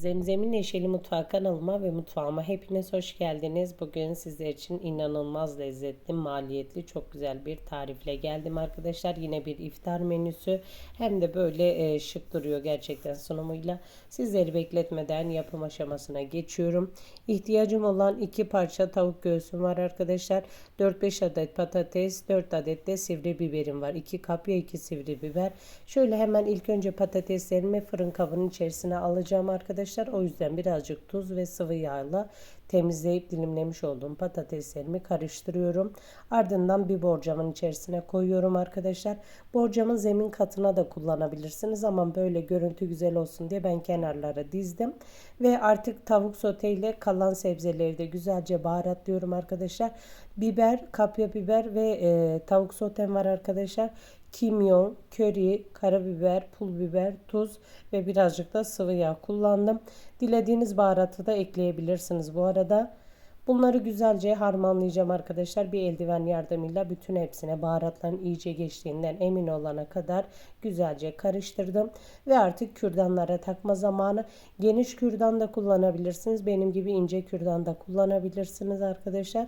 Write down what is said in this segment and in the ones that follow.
Zemzem'in Neşeli Mutfağı kanalıma ve mutfağıma hepiniz hoş geldiniz. Bugün sizler için inanılmaz lezzetli, maliyetli, çok güzel bir tarifle geldim arkadaşlar. Yine bir iftar menüsü hem de böyle e, şık duruyor gerçekten sunumuyla. Sizleri bekletmeden yapım aşamasına geçiyorum. İhtiyacım olan iki parça tavuk göğsüm var arkadaşlar. 4-5 adet patates, 4 adet de sivri biberim var. 2 kapya 2 sivri biber. Şöyle hemen ilk önce patateslerimi fırın kabının içerisine alacağım arkadaşlar. O yüzden birazcık tuz ve sıvı yağla temizleyip dilimlemiş olduğum patateslerimi karıştırıyorum. Ardından bir borcamın içerisine koyuyorum arkadaşlar. Borcamın zemin katına da kullanabilirsiniz ama böyle görüntü güzel olsun diye ben kenarlara dizdim. Ve artık tavuk sote ile kalan sebzeleri de güzelce baharatlıyorum arkadaşlar. Biber, kapya biber ve e, tavuk sotem var arkadaşlar kimyon, köri, karabiber, pul biber, tuz ve birazcık da sıvı yağ kullandım. Dilediğiniz baharatı da ekleyebilirsiniz bu arada. Bunları güzelce harmanlayacağım arkadaşlar. Bir eldiven yardımıyla bütün hepsine baharatların iyice geçtiğinden emin olana kadar güzelce karıştırdım. Ve artık kürdanlara takma zamanı. Geniş kürdan da kullanabilirsiniz. Benim gibi ince kürdan da kullanabilirsiniz arkadaşlar.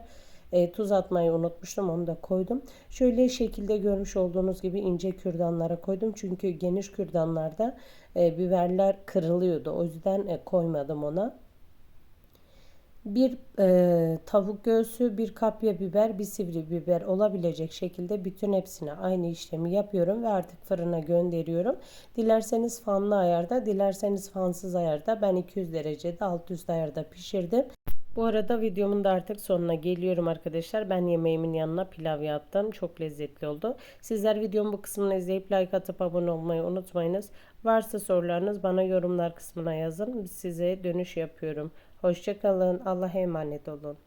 E, tuz atmayı unutmuştum onu da koydum. Şöyle şekilde görmüş olduğunuz gibi ince kürdanlara koydum. Çünkü geniş kürdanlarda e, biberler kırılıyordu. O yüzden e, koymadım ona. Bir e, tavuk göğsü, bir kapya biber, bir sivri biber olabilecek şekilde bütün hepsine aynı işlemi yapıyorum ve artık fırına gönderiyorum. Dilerseniz fanlı ayarda, dilerseniz fansız ayarda ben 200 derecede alt üst ayarda pişirdim. Bu arada videomun da artık sonuna geliyorum arkadaşlar. Ben yemeğimin yanına pilav yaptım. Çok lezzetli oldu. Sizler videomun bu kısmını izleyip like atıp abone olmayı unutmayınız. Varsa sorularınız bana yorumlar kısmına yazın. Size dönüş yapıyorum. Hoşçakalın. Allah'a emanet olun.